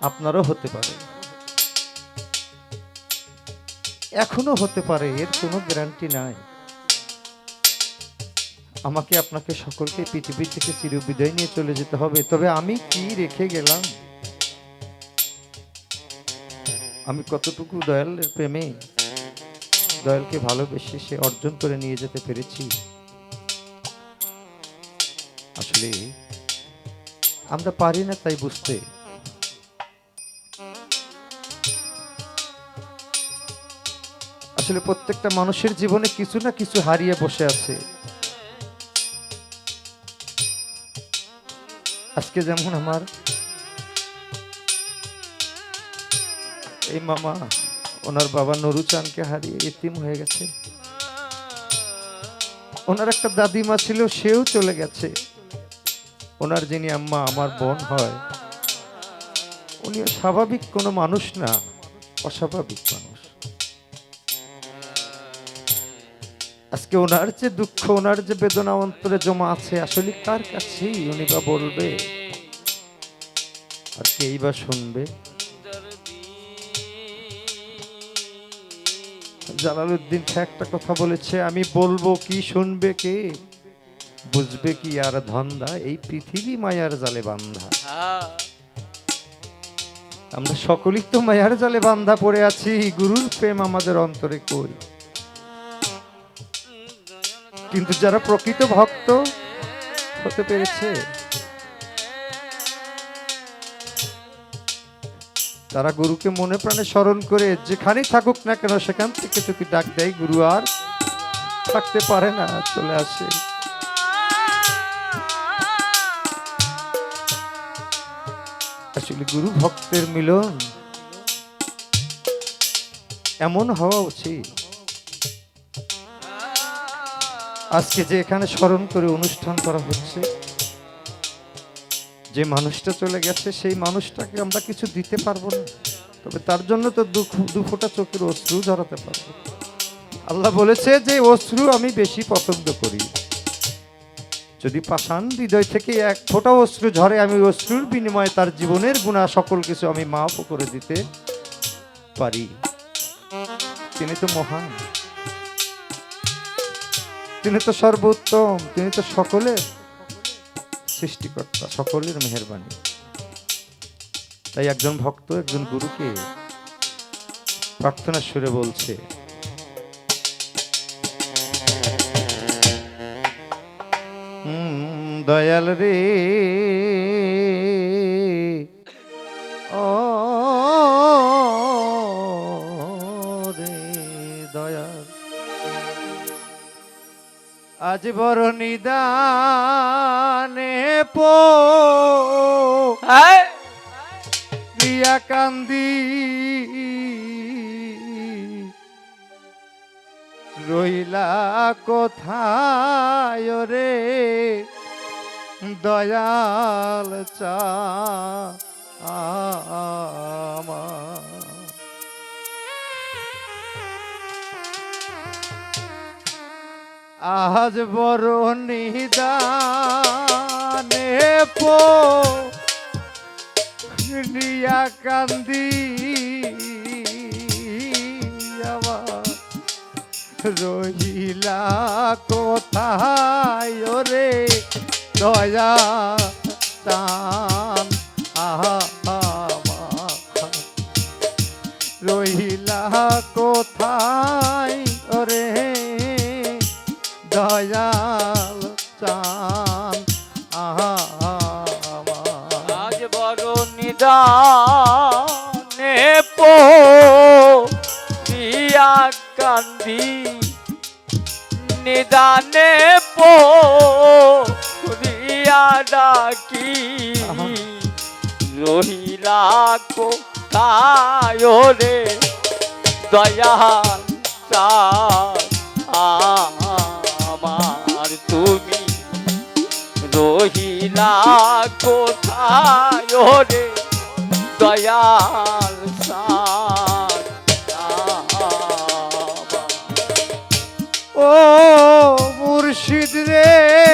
আপনারও হতে পারে। এখনও হতে পারে, এর কোনো গ্যারান্টি নাই। আমাকে আপনাকে সকলকে পৃথিবী থেকে চিরবিদায় নিয়ে চলে যেতে হবে। তবে আমি কি রেখে গেলাম? আমি কতটুকু দয়ালের প্রেমে? দয়ালকে ভালোবেসে সে অর্জন করে নিয়ে যেতে পেরেছি। আসলে আমরা পারি না তাই বুঝতে। আসলে প্রত্যেকটা মানুষের জীবনে কিছু না কিছু হারিয়ে বসে আছে। আজকে যেমন আমার এই মামা, ওনার বাবা নুরুচানকে হারিয়ে ইতিম হয়ে গেছে। ওনার একটা দাদিমা ছিল, সেও চলে গেছে। ওনার যিনি আম্মা, আমার বোন হয়, উনি স্বাভাবিক কোনো মানুষ না, অস্বাভাবিক মানুষ। আজকে ওনার যে দুঃখ, ওনার যে বেদনা অন্তরে জমা আছে, আসলে কার কাছেই উনি বা বলবে? আর কেই বা শুনবে? জালালুদ্দিন একটা কথা বলেছে, আমি বলব কি শুনবে কে? বুঝবে কি আর ধন্দা? এই পৃথিবী মায়ার জালে বান্ধা। আমরা সকলেই তো মায়ার জালে বান্ধা পড়ে আছি, গুরুর প্রেম আমাদের অন্তরে কই? কিন্তু যারা প্রকৃত ভক্ত হতে পেরেছে, তারা গুরুকে মনে প্রাণে স্মরণ করে যেখানেই থাকুক না কেন সেখান থেকে যদি ডাক দেয়, গুরু আর থাকতে পারে না, চলে আসে। গুরু ভক্তের মিলন এমন হওয়া উচিত আজকে যে এখানে স্মরণ করে অনুষ্ঠান করা হচ্ছে, যে মানুষটা চলে গেছে, সেই মানুষটাকে আমরা কিছু দিতে পারব না। তবে তার জন্য তো দু ফোঁটা চোখের অশ্রু ঝরাতে পারব। আল্লাহ বলেছে যে অশ্রু আমি বেশি পছন্দ করি। যদি পাষাণ হৃদয় থেকে এক ফোঁটা অশ্রু ঝরে, আমি অশ্রুর বিনিময়ে তার জীবনের গুণা সকল কিছু আমি মাফ করে দিতে পারি। তিনি তো মহান। তিনি তো সর্বোত্তম, তিনি তো সকলের সৃষ্টিকর্তা, সকলের মেহরবানি। তাই একজন ভক্ত, একজন গুরুকে প্রার্থনা সুরে বলছে দয়াল রে আজ বড় নিদানে পো। প্রিয়া কান্দি। রইলা কোথায় রে? দয়াল চা আমার আজ বড় নিদানে পো নিয়া কান্দি রহিলা কোথায় রে দয়া চান আহা। রহিলা কোথায় নিদানে পো দিয়া কান্দি। নিদানে পো রিয়া ডাকি। রহিলা কোথায় রে? দয়াল আমার তুমি। রহিলা কোথায় রে? দয়াল ও মুর্শিদ রে।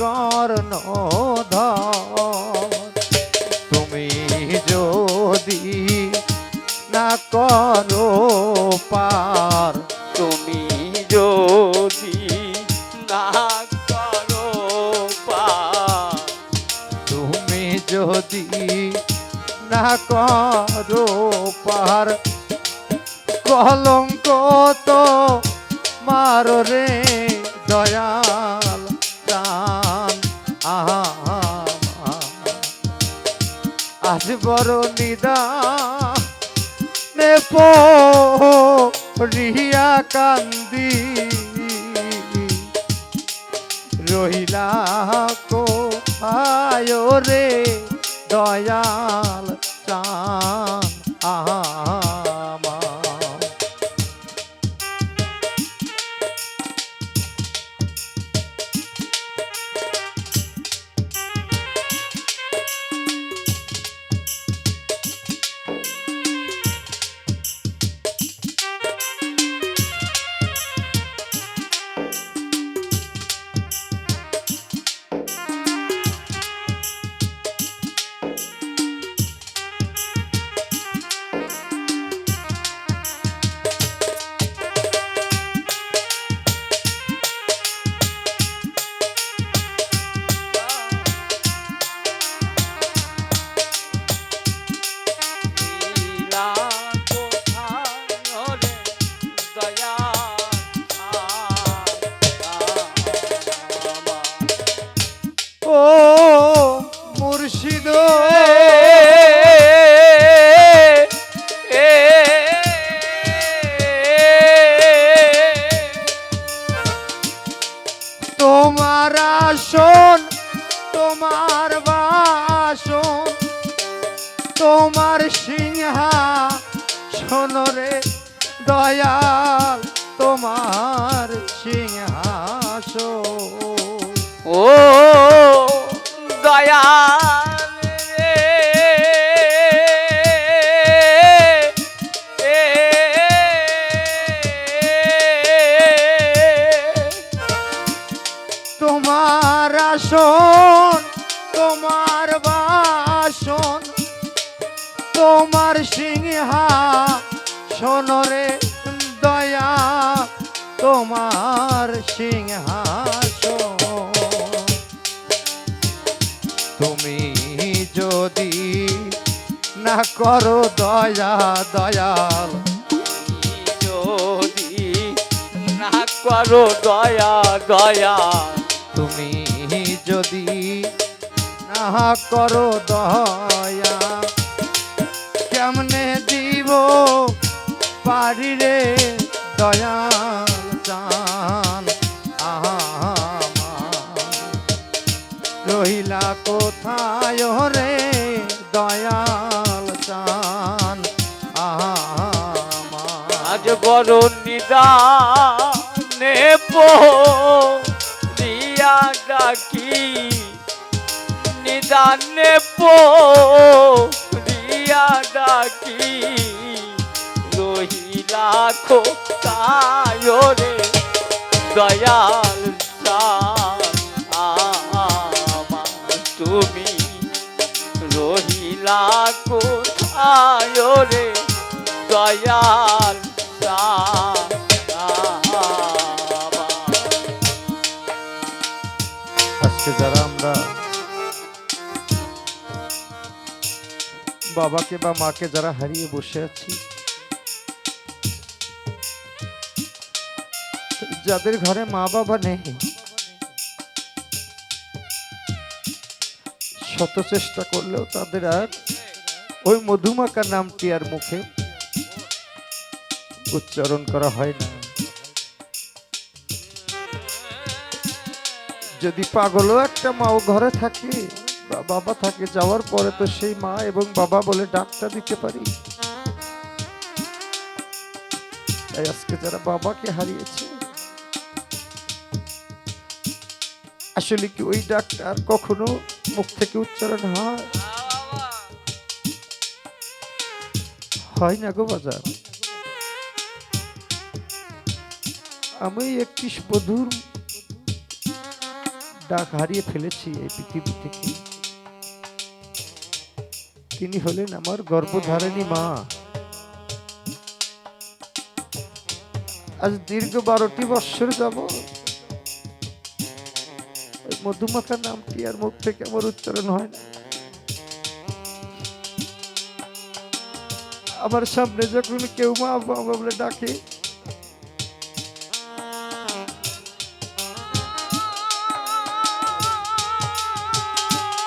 কর্ণ তুমি যদি না করো পার, তুমি যদি না করো পা তুমি যদি না করো পার, কলঙ্ক তো মারো রে দয়াল আজ নিদানে রিয়া কান্দি। রহিলা কো আয় রে দয়াল চান। ও এ তোমার আসন তোমার বাসন তোমার সিংহা সোনরে দয়া তোমার সিংহাসন করো দয়া দয়াল। যদি না করো দয়া দয়া তুমি যদি না করো দয়া কেমনে দিব পারি রে দয়াল চান রহিলা কোথায় রে বড় নিদানে রিয়া ডাকি। নিদানে রিয়া ডাকি। রহিলা খো রে? দয়াল তুমি রহিলা কোথায় রে? দয়াল বাবাকে বা মাকে যারা হারিয়ে বসে আছি। যাদের ঘরে মা বাবা নেই, শত চেষ্টা করলেও তাদের আর ওই মধুমাকা নামটি আর মুখে উচ্চারণ করা হয় না। যদি পাগলও একটা মাও ঘরে থাকে বাবা থাকে যাওয়ার পরে তো সেই মা এবং বাবা বলে ডাকটা দিতে পারি। তাই আজকে যারা বাবাকে হারিয়েছে, আসলে কি ওই ডাকটা আর কখনো মুখ থেকে উচ্চারণ হয়? হয় না গো বাজার। আমি একটি বধুর ডাক হারিয়ে ফেলেছি এই পৃথিবী থেকে। তিনি হলেন আমার গর্ভধারিণী মা। আজ দীর্ঘ বারোটি বৎসর যাব মধুমাখা নামটি আর মুখ থেকে আমার উচ্চারণ হয় না। আমার সামনে যখন কেউ মা বাবা বলে ডাকে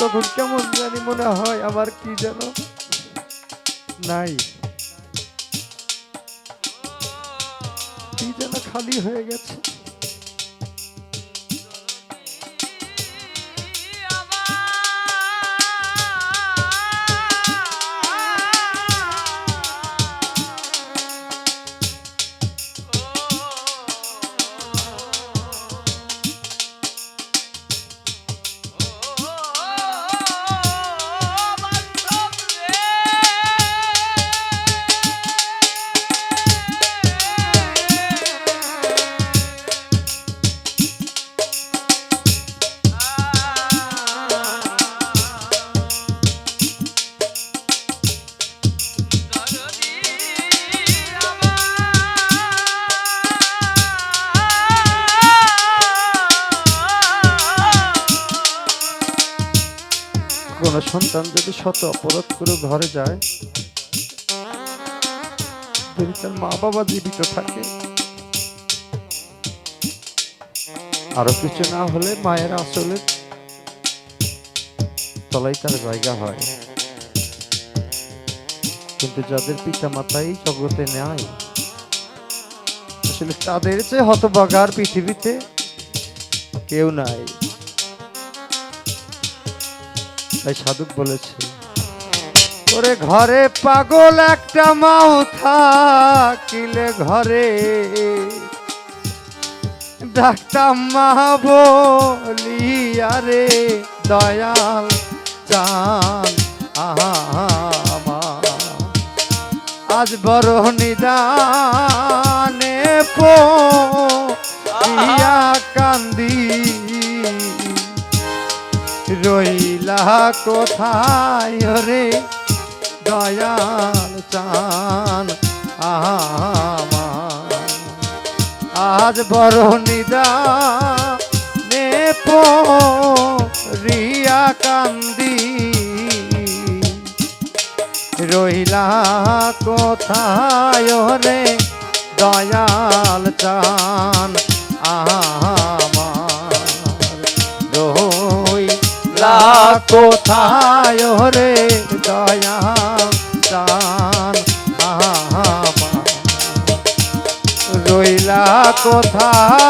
তখন কেমন জানি মনে হয় আমার কি যেন নাই। কি যেন খালি হয়ে গেছে। সন্তান যদি শত অপরাধ করে ঘরে যায়, যদি তার মা বাবা জীবিত থাকে, আরও কিছু না হলে মায়ের আসলে তলাই তার জায়গা হয়। কিন্তু যাদের পিতা মাতাই জগতে নেয় আসলে তাদের চেয়ে হতবাগার পৃথিবীতে কেউ নাই। তাই সাধুক বলেছে। ওরে ঘরে পাগল একটা মাও থাকিলে ঘরে। ডাক্তার মা বলিয়া রে, দয়াল চান আজ বড় নিদানে পিয়া কান্দি। রইলা কোথায় রে? দয়াল চান আজ বড় নিদা নেপ রিয়া কান্দি। রইলা কোথায় রে? দয়াল চান আমার। কোথায় রে দয়া চান রইলা কোথায়